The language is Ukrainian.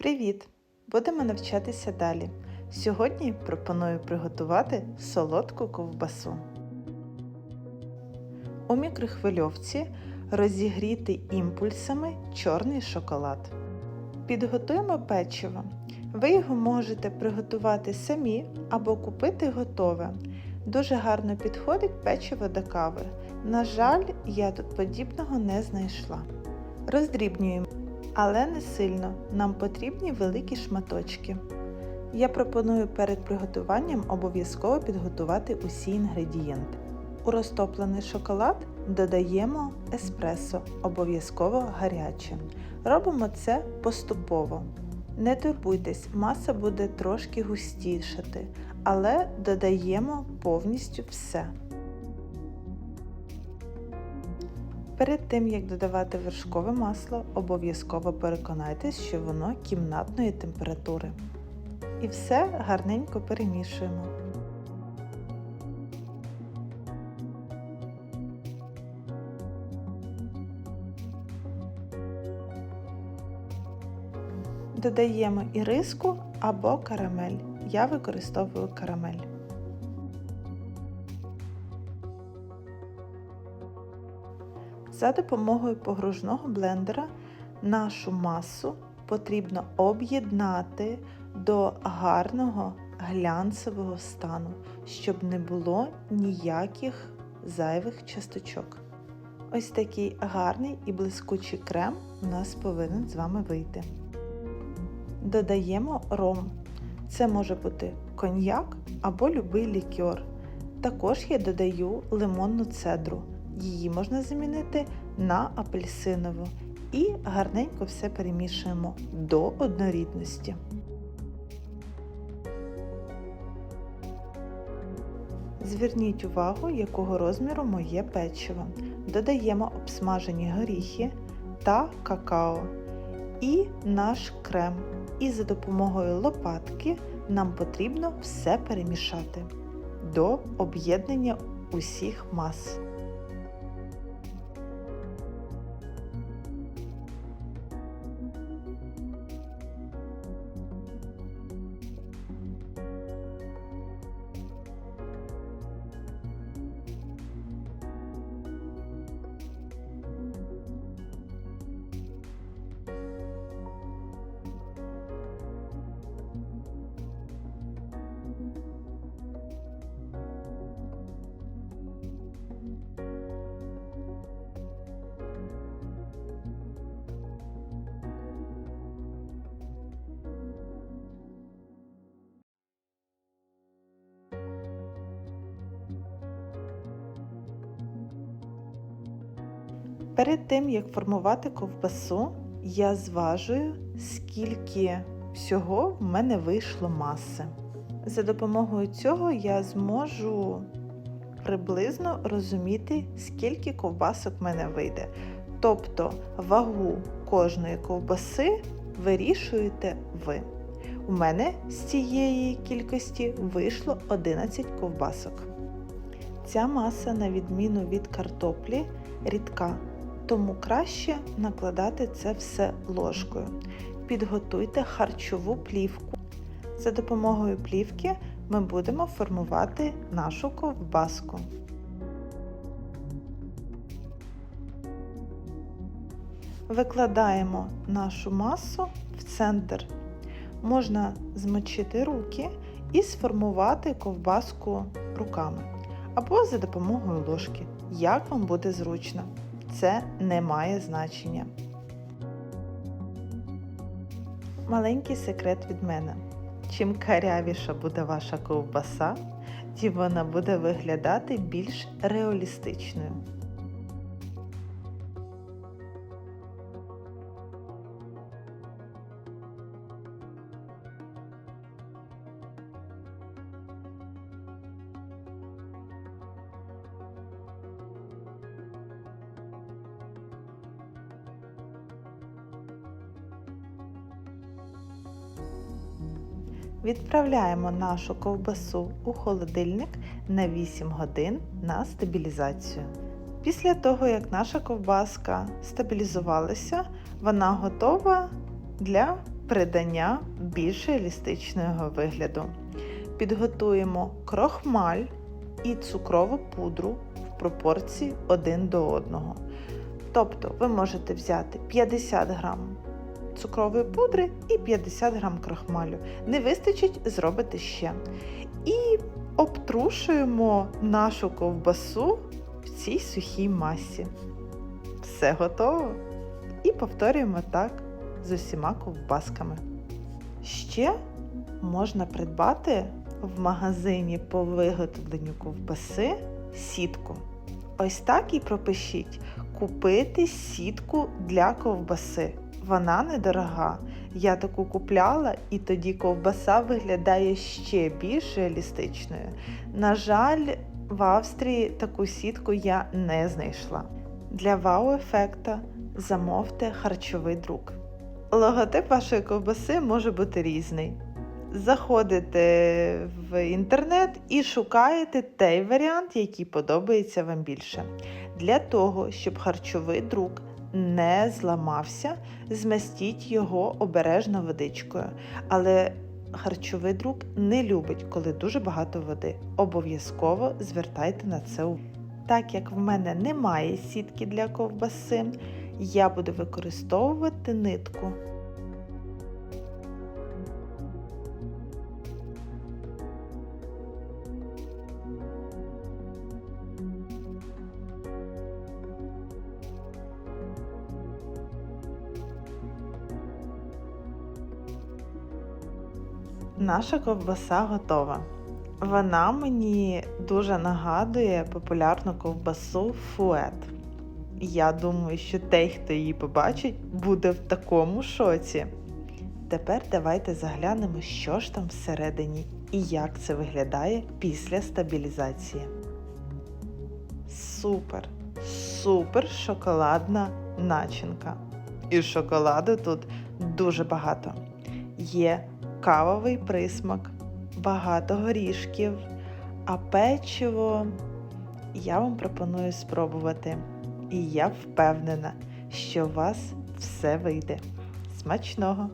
Привіт! Будемо навчатися далі. Сьогодні пропоную приготувати солодку ковбасу. У мікрохвильовці розігріти імпульсами чорний шоколад. Підготуємо печиво. Ви його можете приготувати самі або купити готове. Дуже гарно підходить печиво до кави. На жаль, я тут подібного не знайшла. Роздрібнюємо, але не сильно. Нам потрібні великі шматочки. Я пропоную перед приготуванням обов'язково підготувати усі інгредієнти. У розтоплений шоколад додаємо еспресо, обов'язково гаряче. Робимо це поступово. Не турбуйтесь, маса буде трошки густішати, але додаємо повністю все. Перед тим, як додавати вершкове масло, обов'язково переконайтесь, що воно кімнатної температури. І все гарненько перемішуємо. Додаємо іриску або карамель. Я використовую карамель. За допомогою погружного блендера нашу масу потрібно об'єднати до гарного глянцевого стану, щоб не було ніяких зайвих часточок. Ось такий гарний і блискучий крем у нас повинен з вами вийти. Додаємо ром. Це може бути коньяк або любий лікер. Також я додаю лимонну цедру. Її можна замінити на апельсинову і гарненько все перемішуємо до однорідності. Зверніть увагу, якого розміру моє печиво. Додаємо обсмажені горіхи та какао і наш крем. І за допомогою лопатки нам потрібно все перемішати до об'єднання усіх мас. Перед тим, як формувати ковбасу, я зважую, скільки всього в мене вийшло маси. За допомогою цього я зможу приблизно розуміти, скільки ковбасок в мене вийде. Тобто вагу кожної ковбаси вирішуєте ви. У мене з цієї кількості вийшло 11 ковбасок. Ця маса, на відміну від картоплі, рідка тому краще накладати це все ложкою. Підготуйте харчову плівку. За допомогою плівки ми будемо формувати нашу ковбаску. Викладаємо нашу масу в центр. Можна змочити руки і сформувати ковбаску руками або за допомогою ложки, як вам буде зручно це не має значення. Маленький секрет від мене. Чим карявіша буде ваша ковбаса, тим вона буде виглядати більш реалістичною. Відправляємо нашу ковбасу у холодильник на 8 годин на стабілізацію. Після того, як наша ковбаска стабілізувалася, вона готова для придання більш реалістичного вигляду. Підготуємо крохмаль і цукрову пудру в пропорції 1 до 1. Тобто ви можете взяти 50 грам цукрової пудри і 50 грам крохмалю. Не вистачить, зробите ще. І обтрушуємо нашу ковбасу в цій сухій масі. Все готово. І повторюємо так з усіма ковбасками. Ще можна придбати в магазині по виготовленню ковбаси сітку. Ось так і пропишіть купити сітку для ковбаси. Вона недорога. Я таку купляла, і тоді ковбаса виглядає ще більш реалістичною. На жаль, в Австрії таку сітку я не знайшла. Для вау-ефекта замовте харчовий друк. Логотип вашої ковбаси може бути різний. Заходите в інтернет і шукаєте той варіант, який подобається вам більше. Для того, щоб харчовий друк не зламався, змастіть його обережно водичкою. Але харчовий друк не любить, коли дуже багато води. Обов'язково звертайте на це увагу. Так як в мене немає сітки для ковбаси, я буду використовувати нитку. Наша ковбаса готова. Вона мені дуже нагадує популярну ковбасу фует. Я думаю, що той, хто її побачить, буде в такому шоці. Тепер давайте заглянемо, що ж там всередині і як це виглядає після стабілізації. Супер, супер шоколадна начинка. І шоколаду тут дуже багато. Є кавовий присмак, багато горішків, а печиво я вам пропоную спробувати. І я впевнена, що у вас все вийде. Смачного!